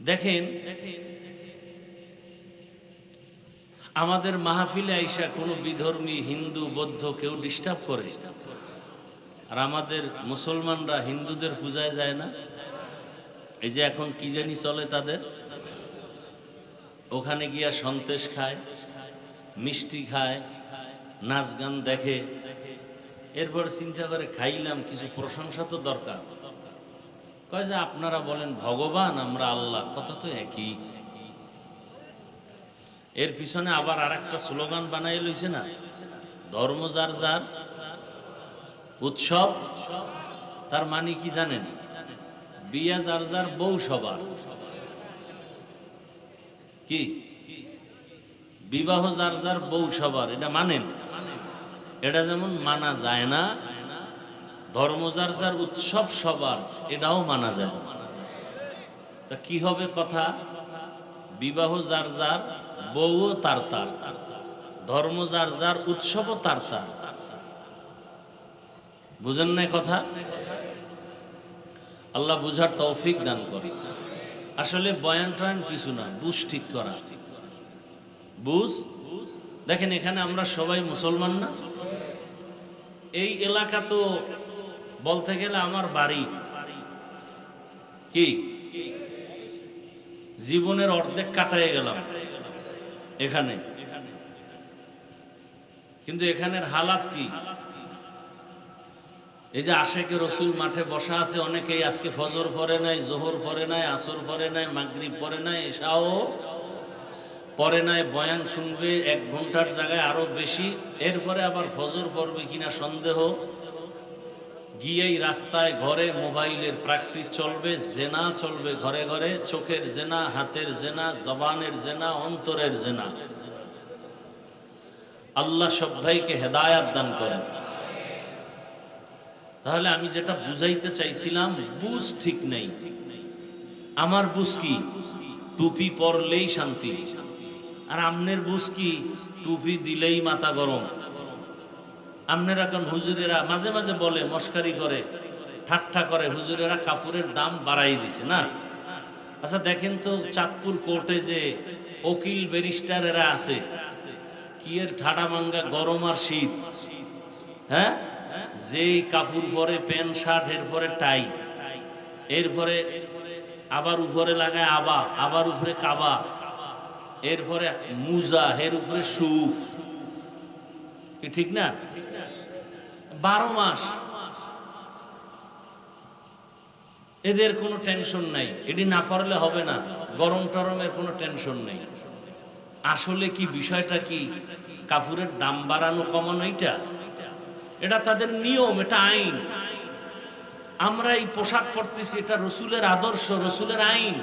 দেখেন, আমাদের মাহফিলে আইসা কোনো বিধর্মী, হিন্দু, বৌদ্ধ কেউ ডিস্টার্ব করে। আর আমাদের মুসলমানরা হিন্দুদের পূজায় যায় না। এই যে এখন কি জানি চলে তাদের? ওখানে গিয়া সন্তেষ খায়, মিষ্টি খায়, নাচ গান দেখে। এরপর চিন্তা করে, খাইলাম, কিছু প্রশংসা তো দরকার। কয় যে আপনারা বলেন, ভগবান, আমরা আল্লাহ। কথা তো একই। এর পিছনে আবার আর একটা স্লোগান বানাই লইছে না? ধর্ম যার যার, উৎসব, তার মানে কি জানেন? বিয়া যার যার, বউ সবার। কি? বিবাহ যার যার, বউ সবার। এটা মানেন? এটা যেমন মানা যায় না ধর্ম যার যার উৎসব সবার, এটাও মানা যায়। তা কি হবে কথা? বিবাহ যার যার, বউও তার তার। ধর্ম যার যার, উৎসবও তার তার। বুঝেন না কথা? আল্লাহ বুঝার তৌফিক দান করে আসলে বয়ান টয়ান কিছু না, বুঝ ঠিক করা। বুঝ? দেখেন এখানে আমরা সবাই মুসলমান না? এই এলাকা তো বলতে গেলে আমার বাড়ি। কি? জীবনের অর্ধেক কাটায় গেলাম। এখানে। কিন্তু এখানের হালাত কি? এই যে আশেকে রসুল মাঠে বসা আছে, অনেকেই আজকে ফজর পরে নাই, জোহর পরে নাই, আসর পরে নাই, মাগরিব পরে নাই এসাও পরে নাই, বয়ান শুনবে, এক ঘণ্টার জায়গায় আরও বেশি। এরপরে আবার ফজর পড়বে কিনা সন্দেহ। গিয়েই রাস্তায় ঘরে মোবাইলের প্র্যাকটিস চলবে, জেনা চলবে ঘরে ঘরে, চোখের জেনা, হাতের জেনা, জবানের জেনা, অন্তরের জেনা। আল্লাহ সব ভাইকে হেদায়াত দান করেন। তাহলে আমি যেটা বুঝাইতে চাইছিলাম, বুঝ ঠিক নেই। আমার বুঝ কি? টুপি পরলেই শান্তি। আর আমনের বুঝ কি? টুপি দিলেই মাথা গরম। আমনের এখন হুজুরেরা মাঝে মাঝে বলে, মস্কারি করে, ঠাট্টা করে, হুজুরেরা কাপড়ের দাম বাড়াই দিছে, না? আচ্ছা দেখেন তো চাঁদপুর কোর্টে যে ওকিল ব্যারিস্টারেরা আছে, কি এর ঠাডা মাঙ্গা, গরম আর শীত? হ্যাঁ? যেই কাপড় পরে, প্যান্ট, শার্ট এরপরে টাই এরপরে আবার উপরে লাগায় আবা, আবার উপরে কাবা এরপরে মুজা, এর উপরে শু কি ঠিক না? বারো মাস। এদের কোনো টেনশন নাই। এটি না পারলে হবে না। গরম টরমের কোনো টেনশন নেই। আসলে কি বিষয়টা কি? কাপড়ের দাম বাড়ানো কমানো এটা এটা তাদের নিয়ম, এটা আইন। আমরা এই পোশাক পরতেছি, এটা রসুলের আদর্শ, রসুলের আইন।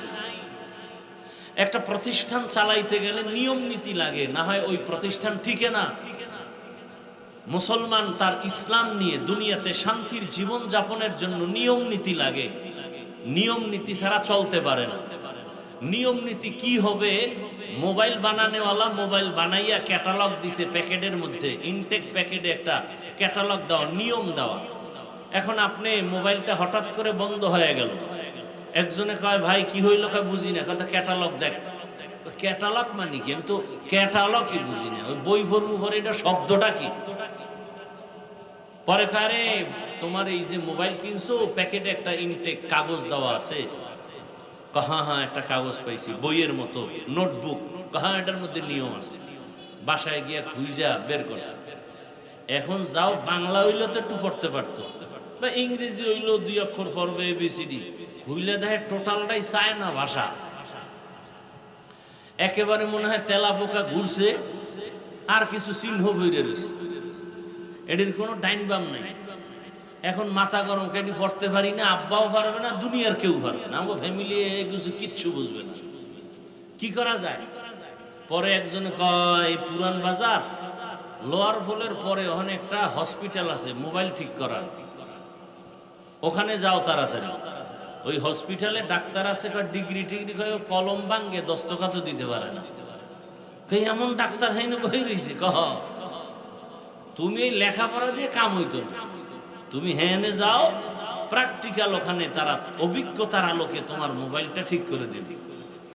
একটা প্রতিষ্ঠান চালাইতে গেলে নিয়ম নীতি লাগে, না হয় ওই প্রতিষ্ঠান ঠিকে না? মুসলমান তার ইসলাম নিয়ে দুনিয়াতে শান্তির জীবন যাপনের জন্য নিয়ম নীতি লাগে। নিয়ম নীতি ছাড়া চলতে পারে না। নিয়ম নীতি কি হবে? মোবাইল বানানোওয়ালা মোবাইল বানাইয়া ক্যাটালগ দিছে প্যাকেটের মধ্যে। ইনটেক প্যাকেটে একটা ক্যাটালগ দেওয়া, নিয়ম দেওয়া। এখন আপনি মোবাইলটা হঠাৎ করে বন্ধ হয়ে গেল। একজনে কয়, ভাই, কি হইল? কয়, বুঝি না। কথা ক্যাটালগ দেখ। ক্যাটালগ মানে কি? আমি তো ক্যাটালগই বুঝি না। ওই বই ভরমু ভরে এটা শব্দটা কি? পরে কারে তোমার এই যে মোবাইল কিনছো, প্যাকেটে একটা ইনটেক কাগজ দেওয়া আছে। হ্যাঁ হ্যাঁ একটা কাগজ পাইছি, বইয়ের মতো, নোটবুক। হ্যাঁ এটার মধ্যে নিয়ম আছে। বাসায় গিয়া খুঁজা বের করছে। এখন যাও, বাংলা হইলে তো একটু পড়তে পারতো। বা ইংরেজি হইল দুই অক্ষর পড়বে এবিসিডি খুইলে দেখে টোটালটাই চায় না ভাষা। একেবারে মনে হয় তেলা পোকা ঘুরছে, আর কিছু চিহ্ন বইরে রয়েছে। এটির কোনো ডাইন বাম নেই। এখন মাথা গরম কেটে পড়তে পারি না, আব্বাও পারবে না, দুনিয়ার কেউ পারবে না। আমার ফ্যামিলি কিছু কিচ্ছু বুঝবে না। কি করা যায়? পরে একজনে কয়, পুরান বাজার, লোয়ার ফলের পরে ওখানে একটা হসপিটাল আছে মোবাইল ঠিক করার। ওখানে যাও তাড়াতাড়ি। ওই হসপিটালে ডাক্তার আছে ডিগ্রি টিগ্রি কয় কলম ভাঙ্গে দস্তখাতও দিতে পারে না। এমন ডাক্তার হাইনে বই রয়েছে কহ। তুমি লেখাপড়া দিয়ে কাম হইতো না। তুমি হেনে যাও প্র্যাকটিক্যাল ওখানে তারা অভিজ্ঞতার আলোকে তোমার মোবাইলটা ঠিক করে দেবে।